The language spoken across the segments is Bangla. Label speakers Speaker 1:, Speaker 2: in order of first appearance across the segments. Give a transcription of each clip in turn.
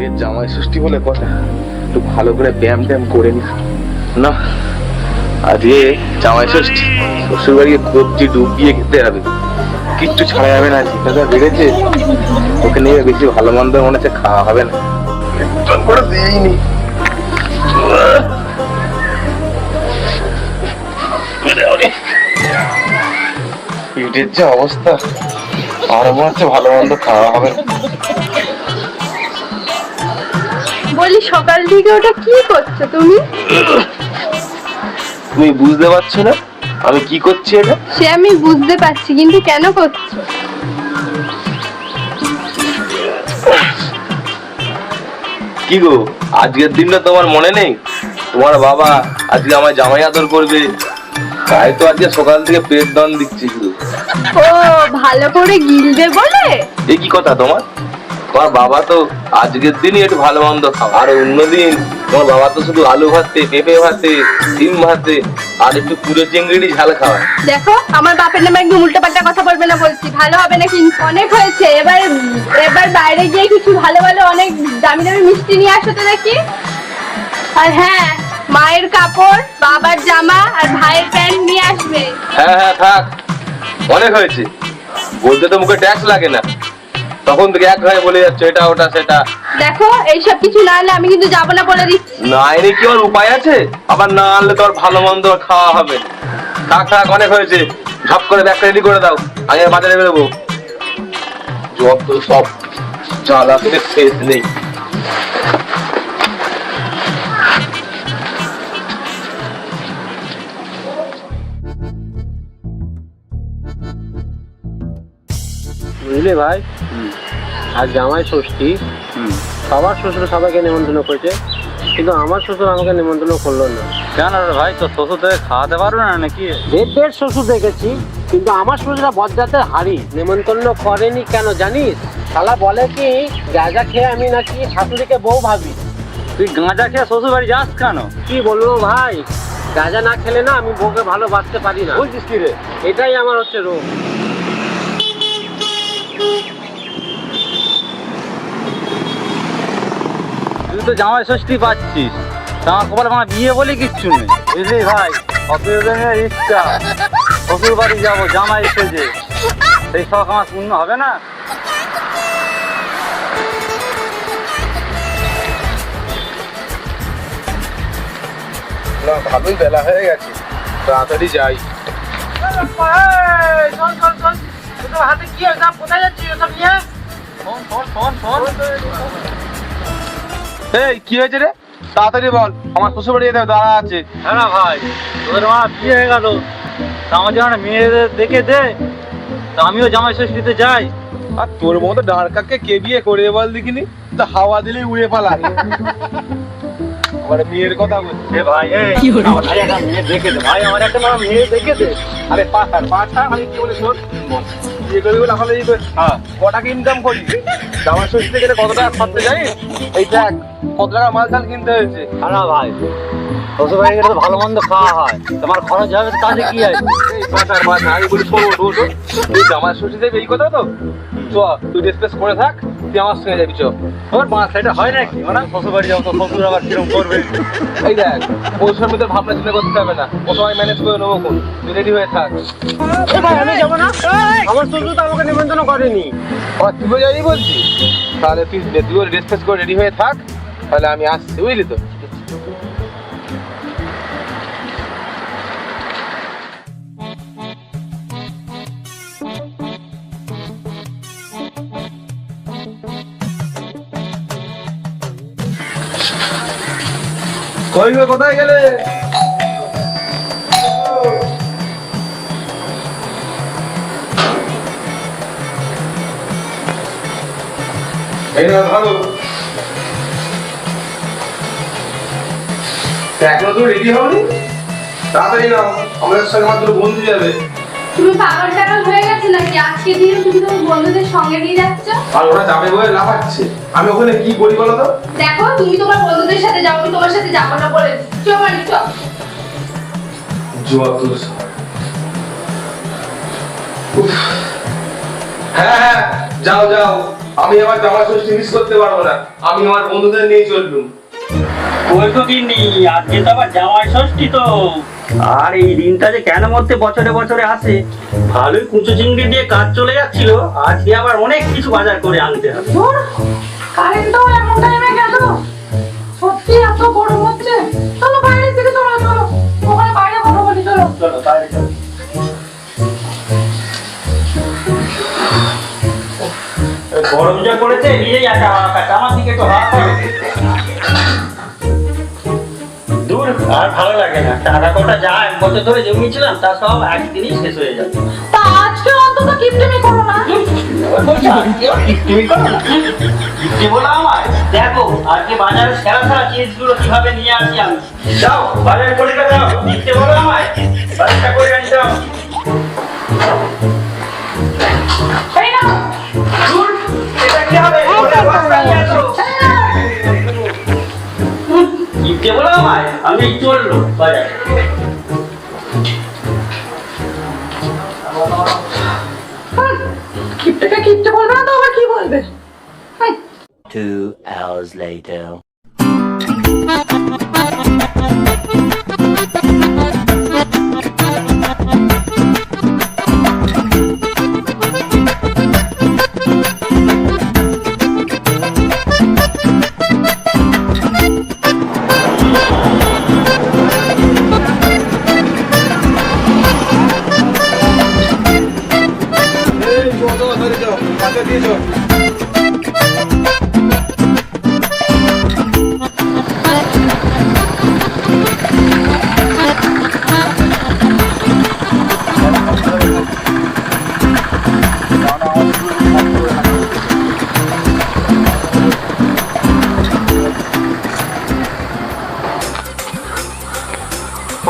Speaker 1: কালকের জামাই ষষ্ঠী বলে কথা। একটু ভালো করে ব্যায়াম ট্যাম করে নি। না আজকে জামাই ষষ্ঠী। শ্বশুর বাড়ি কবজি ডুবিয়ে খেতে হবে। কিচ্ছু ছাড়া যাবে না জিজ্ঞাসা বেড়েছে। ওকে নিয়ে বেশি ভালো মন্দ মনে হচ্ছে খাওয়া হবে না। একটু করে দিইনি। পেটের যে অবস্থা আর মনে হচ্ছে ভালো মন্দ খাওয়া হবে না।
Speaker 2: বলি সকাল থেকে ওটা কি করছ তুমি?
Speaker 1: তুমি বুঝতে পারছ না? আমি কি করছি এটা?
Speaker 2: সে আমি বুঝতে পারছি কিন্তু কেন করছ?
Speaker 1: কি গো আজকের দিনটা তোমার মনে নেই? তোমার বাবা আজকে আমায় জামাই আদর করবে। তাই তো আজকে সকাল থেকে পেট দান দিচ্ছি শুধু।
Speaker 2: ও ভালো করে গিলবে বলে?
Speaker 1: এই কি কথা তোমার? তোমার বাবা তো আজকের দিনই একটু ভালো মন্দ খাও আর অন্যদিন তোমার বাবা তো শুধু আলু ভাতে পেঁপে ভাতে ডিম ভাতে আর একটু পুরো চিংড়ি ঝাল খাওয়ায়।
Speaker 2: দেখো আমার বাপের নামে একদম উল্টো পাল্টা কথা বলবে না বলছি। ভালো হবে না কিন্তু অনেক হয়েছে। এবার এবার বাইরে গিয়ে কিছু ভালো ভালো অনেক দামি দামি মিষ্টি নিয়ে আসো তো দেখি। আর হ্যাঁ মায়ের কাপড় বাবার জামা আর ভাইয়ের প্যান্ট নিয়ে আসবে।
Speaker 1: হ্যাঁ হ্যাঁ থাক। অনেক হয়েছে। বলতে তো মুখে ট্যাক্স লাগে না। তখন তুই এক ঘরে বলে যাচ্ছে এটা ওটা সেটা।
Speaker 2: দেখো এইসব কিছু না হলে আমি কিন্তু যাব না বলে দিচ্ছি।
Speaker 1: না এনে কি আর উপায় আছে? আবার না আনলে তোর ভালো মন্দ খাওয়া হবে। থাক থাক অনেক হয়েছে। ঝপ করে ব্যাগ রেডি করে দাও। আমি আর বাজারে বেরোবো। যত সব জ্বালাতে শেষ নেই।
Speaker 3: বুঝলি ভাই? আর জামাই ষষ্ঠী সবার শ্বশুর সবাইকে নিমন্ত্রণ করেছে কিন্তু আমার শ্বশুর আমাকে নিমন্ত্রণ করল না।
Speaker 4: কেন ভাই তো শ্বশুর থেকে খাওয়াতে পারবে না নাকি?
Speaker 3: দেড় দেড় শ্বশুর দেখেছি কিন্তু আমার শ্বশুরা বজ্জাতের হাড়ি নিমন্ত্রণ করেনি কেন জানিস? শালা বলে কি গাঁজা খেয়ে আমি নাকি শাশুড়িকে বউ ভাবি?
Speaker 4: তুই গাঁজা খেয়ে শ্বশুর বাড়ি যাস কেন?
Speaker 3: কি বলব ভাই? গাঁজা না খেলে না আমি বউকে ভালোবাসতে পারি না।
Speaker 4: বুঝছিস কি রে?
Speaker 3: এটাই আমার হচ্ছে রোগ।
Speaker 4: তুই তো জামাই ষষ্ঠী পাচ্ছিস। আমার কপালে আমার বিয়ে বলে কিচ্ছু নেই। বুঝলি ভাই? ইচ্ছা। শ্বশুর বাড়ি যাব জামাই এসেছে সেই শখ আমার পূর্ণ হবে না?
Speaker 1: না ভালোই বেলা হয়ে গেছে। তাড়াতাড়ি যাই।
Speaker 3: হাতে কি কোথায় যাচ্ছি ওসব নিয়ে?
Speaker 1: এই কি হয়েছে রে? তাড়াতাড়ি বল আমার শ্বশুর বাড়ি যেতে দাঁড়া আছে।
Speaker 4: হ্যাঁ না ভাই তোদের আমার বিয়ে হয়ে গেল। আমার যেমন মেয়েদের দেখে দে। আমিও জামাই ষষ্ঠীতে যাই।
Speaker 1: আর তোর মতো ডাঁড়কাকে কে বিয়ে করে বল দেখিনি? তা হাওয়া দিলেই উড়ে পালায় আমার মেয়ের কথা বলছে
Speaker 4: এ ভাই আমার ভাই একটা মেয়ে দেখে দে। ভাই আমার একটা মেয়ে দেখে দে।
Speaker 1: আরে পাঠার পাঠার আমি কি বলি শোন? বিয়ে করবি বলে আমাদের
Speaker 4: হ্যাঁ।
Speaker 1: কটাকে ইনকাম করি জামা ষষ্ঠী থেকে কত টাকা খরচা জানিস? এই দেখ কত টাকা মাল টাল কিনতে হয়েছে।
Speaker 4: খারাপ ভাই শ্বশুর বাড়ি গেলে তো ভালো মন্দ খাওয়া হয়। তোমার খরচ হবে তাতে কি আছে
Speaker 1: পাঠার পাঠার আমি বলি শোন ওঠ ওঠ ওঠ। জামা ষষ্ঠী থেকে এই কথা তো? চ তুই ড্রেস করে থাক। তুই আমার সঙ্গে যাবি চো
Speaker 4: হয় নাকি? মানে শ্বশুর বাড়ি যাব তো শ্বশুর আবার কিরম করবে?
Speaker 1: এই দেখ ওই সময় তোর ভাবনা চিন্তা করতে হবে না। ও সময় ম্যানেজ করে নেব কোন। তুই রেডি হয়ে থাক।
Speaker 3: ভাই আমি যাব না? আমার শ্বশুর তো আমাকে নিমন্ত্রণ করেনি।
Speaker 1: আবার তুইও যাবি বলছিস তাহলে তুই তুইও ড্রেস ফ্রেস করে রেডি হয়ে থাক। তাহলে আমি আসছি বুঝলি তো? কই কোথায় গেলে? এই না রেডি হওনি? তাড়াতাড়ি নাও আমাদের সঙ্গে মাত্র বন্ধু যাবে।
Speaker 2: তুমি পাগল টাগল হয়ে গেছে নাকি? আজকে দিন তুমি তোমার বন্ধুদের সঙ্গে নিয়ে যাচ্ছ?
Speaker 1: আর ওরা যাবে বলে লাফাচ্ছে। আমি ওখানে কি করি বলো তো?
Speaker 2: দেখো তুমি তোমার বন্ধুদের সাথে যাও আমি তোমার সাথে যাব না বলে চো মানে চো
Speaker 1: উফ। হ্যাঁ হ্যাঁ যাও যাও। আমি আমার জামা ষষ্ঠী মিস করতে পারব না। আমি আমার বন্ধুদের নিয়ে চললুম।
Speaker 5: আজকে তো আবার জামাই ষষ্ঠী তো। আর এই দিনটা যে কেন মধ্যে বছরে বছরে আসে? ভালোই কুচো চিংড়ি দিয়ে কাজ চলে যাচ্ছিল আজকে আবার অনেক কিছু বাজার করে আনতে হবে।
Speaker 6: কারেন্টও এমন টাইমে গেল। সত্যি এত গরম হচ্ছে। চলো বাইরের দিকে চলো চলো। ওখানে বাইরে কথা বলি চলো।
Speaker 5: চলো বাইরে চলো। গরম যা পড়েছে নিজেই একটা হাওয়া আমার দিকে একটু হাওয়া খাবে দূর আর ভালো লাগে না। টাকা কটা যা এক বছর ধরে জমিয়েছিলাম তা সব একদিনই শেষ হয়ে যাবে
Speaker 6: তা আজকে অন্তত কিপটিমি করো না।
Speaker 5: কি বলো আমায়। দেখো আজকে বাজারে সেরা সেরা জিনিসগুলো কীভাবে নিয়ে আসি আমি। যাও বাজার বলো আমায়। বাজারটা করে
Speaker 6: এই
Speaker 5: দিতে বলো আমায় আমি চলল বাজারে।
Speaker 6: কিপটিকে কিপটে বলবে না তো আবার কি বলবে?
Speaker 7: Two hours later.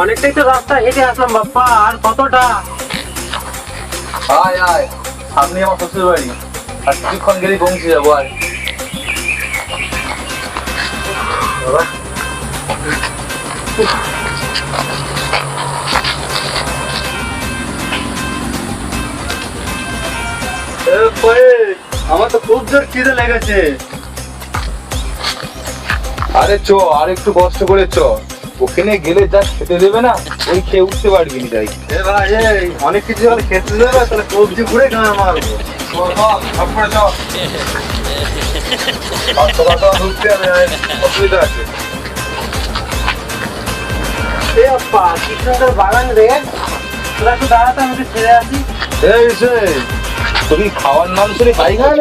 Speaker 3: অনেকটাই তো রাস্তা হেঁটে আসলাম বাপ্পা আর কতটা?
Speaker 1: আয় আয় সামনে আমার শ্বশুর বাড়ি আর কিছুক্ষণ গেলেই পৌঁছে যাব আর।
Speaker 4: আমার তো খুব জোর খিদে লেগেছে।
Speaker 1: আরে চ আর একটু কষ্ট করে চ। ওখানে গেলে যা খেতে দেবে না ওই খেয়ে উঠতে পারবি না
Speaker 4: এই অনেক কিছু যখন খেতে দেবে তাহলে কবজি ঘুরে গান মারবো
Speaker 3: বাগান তোরা একটু দাঁড়াতে আমি একটু ছেড়ে আসি।
Speaker 1: এই তুমি খাওয়ার নাম শুনে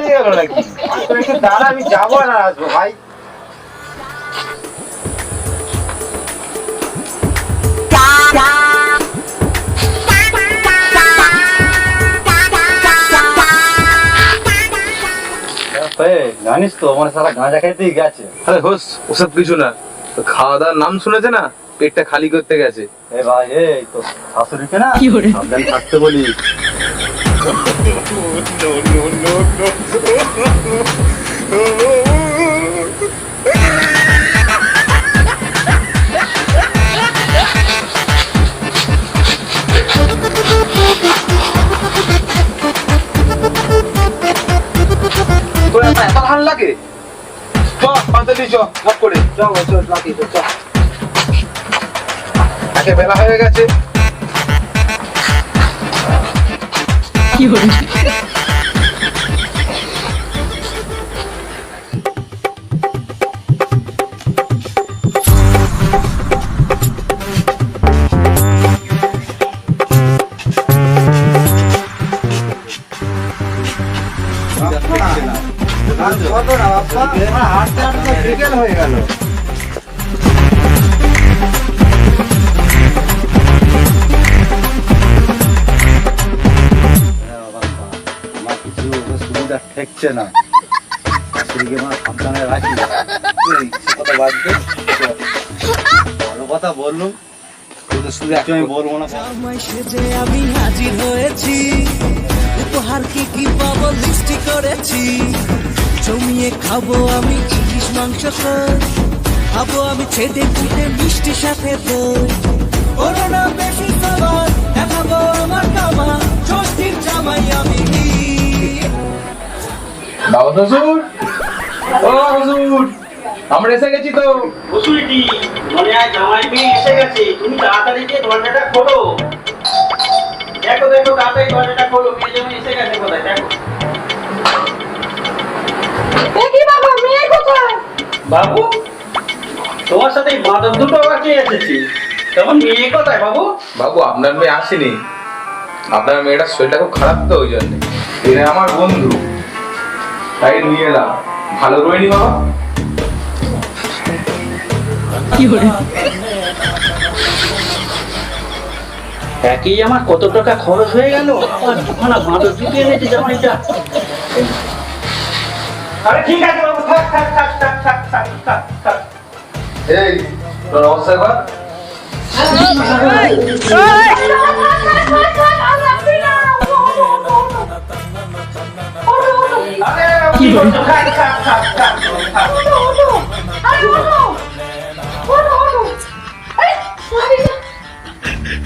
Speaker 1: গেল নাকি?
Speaker 3: দাঁড়া আমি যাব না আসব ভাই।
Speaker 4: জানিস তো মানে সারা গাঁজা খাইতেই গেছে
Speaker 1: আরে হোস ওসব কিছু না তো খাওয়া দাওয়ার নাম শুনেছে না পেটটা খালি করতে গেছে
Speaker 4: এ ভাই এই তো শাশুড়িকে না সাবধান থাকতে বলি
Speaker 1: তোর লাগে? চ পাঁচালি চ করে।
Speaker 3: চ চল রাখি তো চল।
Speaker 1: বেলা হয়ে গেছে।
Speaker 3: কত না বাপ্পা হাঁটতে হাঁটতে বিকেল হয়ে গেল
Speaker 4: না শাশুড়িকে আমি
Speaker 8: হাজির হয়েছি উপহার কি কি পাবো লিস্টি জমিয়ে খাব আমি ইলিশ মাংস খাব আমি ছেটে ছুটে মিষ্টি সাথে দই। ওরা না বেশি খাবার দেখাবো আমার কামা ষষ্ঠীর জামাই আমি
Speaker 1: বাবা শ্বশুর? ও শ্বশুর আমরা এসে গেছি তো।
Speaker 5: মনে হয় জামাই মেয়ে এসে গেছে তুমি তাড়াতাড়ি গিয়ে দরজাটা খোলো। দেখো দেখো তাড়াতাড়ি দরজাটা খোলো মেয়ে এসে গেছে কোথায়? দেখো।
Speaker 6: দেখি বাবা মেয়ে কোথায়?
Speaker 5: বাবু তোমার সাথে দুটো আবার কে এসেছে? তখন মেয়ে কোথায় বাবু?
Speaker 1: বাবু আপনার মেয়ে আসেনি। আপনার মেয়েটার শরীরটা খুব খারাপ তো ওই জন্য। এরা আমার বন্ধু। তাই নিয়ে এলাম। ভালো বাবা?
Speaker 5: একই আমার কত টাকা খরচ হয়ে গেল? বাঁদর দুটো এনেছে জামাইটা? আরে ঠিক আছে বাবু থাক থাক থাক থাক থাক থাক থাক থাক।
Speaker 1: এই তোর অবস্থা কর
Speaker 5: কি করছ থাক থাক থাক থাক থাক।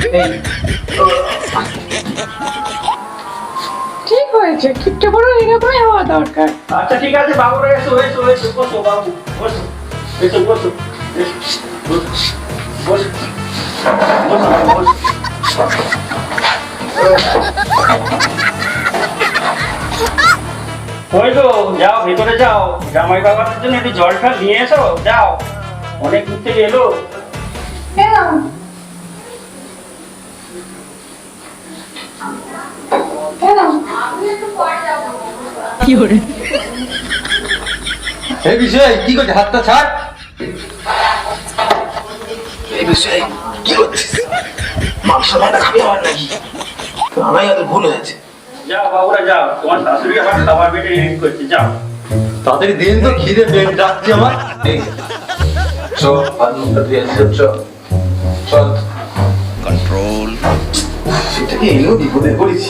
Speaker 6: ঠিক হয়েছে? কিপটে বড় এরকমই হওয়া দরকার।
Speaker 5: আচ্ছা ঠিক আছে বাবুরা এসো এসো এসো বসো বাবু বসো এসো বসো বসো বসো বসো বসো। ওই তো যাও ভেতরে যাও। জামাই বাবাদের জন্য একটু জলটা নিয়ে এসো যাও। অনেক দূর থেকে এলো।
Speaker 6: এলাম এলাম
Speaker 4: এই বিষয় কি করছে? হাতটা ছাড়।
Speaker 1: এই বিষয়ে কি করছিস মাংস রান্না খাবি আমার নাকি? আমায় হয়তো ভুল হয়েছে।
Speaker 5: যাও বাবুরা যাও। তোমার শাশুড়ি আবার খাবার বেটে রেডি করছে যাও।
Speaker 4: তাড়াতাড়ি দিন তো খিদে পেট ডাকছে আমার।
Speaker 1: হাত মুখটা চল কন্ট্রোল সেটাকে এনেও বিপদে পড়েছি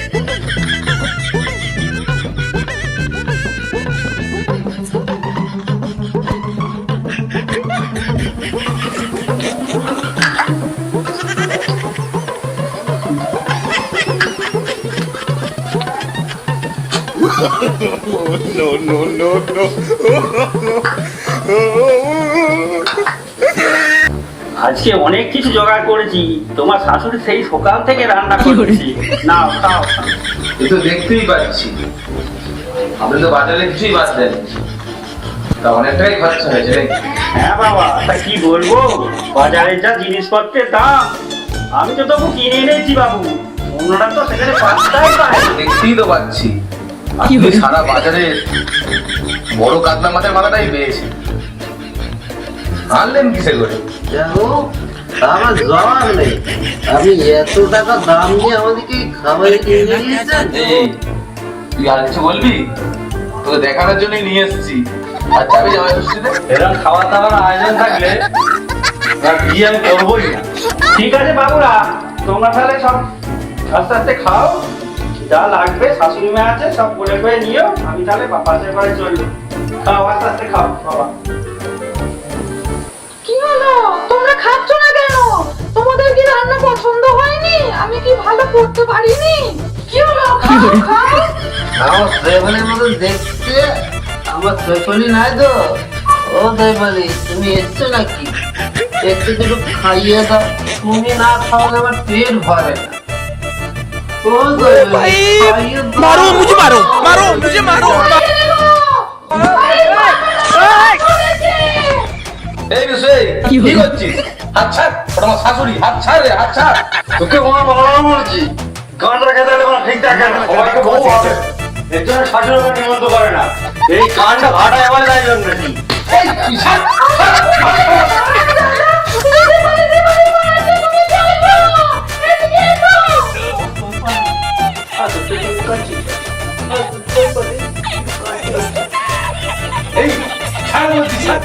Speaker 5: না আজকে অনেক কিছু জোগাড় করেছি। তোমার শাশুড়ি সেই সকাল থেকে রান্না করেছি। নাও খাও।
Speaker 1: এ তো দেখতেই পাচ্ছি। আপনি তো বাজারে কিছুই বাদ দেন। তা অনেকটাই খরচা হয়েছে
Speaker 5: হ্যাঁ বাবা তা কি বলব? বাজারের যা জিনিসপত্রের দাম আমি তো তবু কিনে এনেছি বাবু। অন্যরা তো সেখানে পাঁচটাই পায় না।
Speaker 1: দেখতেই তো পাচ্ছি। আপনি সারা বাজারে বড় কাতলা মাছের মাথাটাই পেয়েছে। আনলেন কিসে করে?
Speaker 3: আমার জবাব নেই। আপনি এত টাকা দাম দিয়ে আমাদেরকে খাবার কিনে দিয়েছেন
Speaker 1: তুই আর কিছু বলবি? তোকে দেখানোর জন্যই নিয়ে এসেছি। আর যাবি জামাই ষষ্ঠীতে
Speaker 4: এরকম খাওয়া দাওয়ার আয়োজন থাকলে আর বিয়ে আমি করবোই না।
Speaker 5: ঠিক আছে বাবুরা তোমরা তাহলে সব আস্তে আস্তে খাও। যা লাগবে শাশুড়ি মেয়ে আছে সব বলে করে নিও। আমি তাহলে পাশের বাড়ি চলবো খাও আস্তে আস্তে খাও বাবা।
Speaker 6: কি হলো? তোমরা খাচ্ছ না কেন? তোমাদের কি রান্না পছন্দ হয়নি? আমি কি ভালো করতে পারিনি? কি হলো? খাও খাও।
Speaker 3: মতো দেখতে। আমার সেফালি নাই তো। ও সেফালি তুমি এসছো নাকি? একটু দুটো খাইয়ে দাও। তুমি না খাওয়ালে আমার পেট ভরে না। मारो मुझे मारो मारो मुझे मारो
Speaker 1: এই বিষয়ে কি করছিস? হাত ছাড় ওটা আমার শাশুড়ি হাত ছাড় রে হাত ছাড়।
Speaker 4: তোকে আমার বাবা বলছি কানটা খেতে হলে ঠিক দেখে না সবাইকে বউ হবে। এর জন্য শাশুড়ি নিমন্ত করে না। এই কানটা ভাড়া এবার তাই জন্য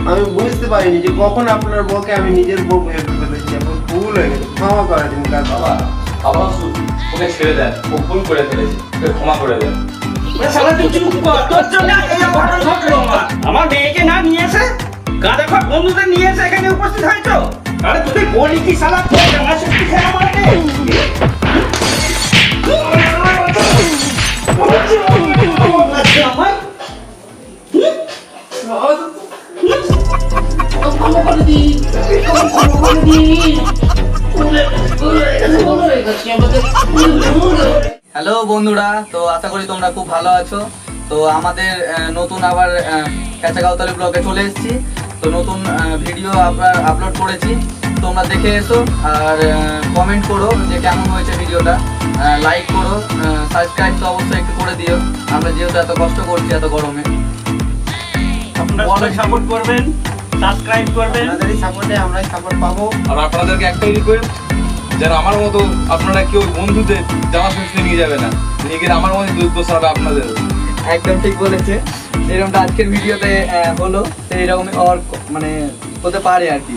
Speaker 3: আমি বুঝতে পারিনি যে কখন আপনার বউকে আমি নিজের বউ ভেবে ফেলেছি আমার ভুল হয়ে গেছে ক্ষমা করে দিন কাকু
Speaker 1: আবার ওকে ছেড়ে দেন ও ভুল করে ফেলেছে ওকে ক্ষমা করে দেন
Speaker 5: আমার আমার মেয়েকে না নিয়ে এসে গাঁদা খা বন্ধুদের নিয়ে এসে এখানে উপস্থিত হয় তো আরে তুই বলি কি শালা তোর জামা খেলা মারতে আমার
Speaker 3: গেছে।
Speaker 9: হ্যালো বন্ধুরা তো আশা করি তোমরা খুব ভালো আছো। তো আমাদের নতুন আবার কাঁচাগাঁওতালি ব্লগে চলে এসেছি। তো নতুন ভিডিও আপনার আপলোড করেছি। তোমরা দেখে এসো আর কমেন্ট করো যে কেমন হয়েছে ভিডিওটা। লাইক করো সাবস্ক্রাইব তো অবশ্যই একটু করে দিও। আমরা যেহেতু এত কষ্ট করছি এত গরমে।
Speaker 5: আপনারা সাপোর্ট করবেন। সাবস্ক্রাইব করবেন।
Speaker 3: আপনাদেরই সাপোর্টে আমরাই সাপোর্ট পাবো।
Speaker 1: আর আপনাদেরকে একটাই রিকোয়েস্ট যেন আমার মতো আপনারা কেউ বন্ধুদের জামা শুনতে নিয়ে যাবে না। নিয়ে গেলে আমার মতো দুর্দশা হবে আপনাদের।
Speaker 9: একদম ঠিক বলেছে। এরকমটা আজকের ভিডিওতে হলো। তো এরকমই আর মানে হতে পারে আর কি।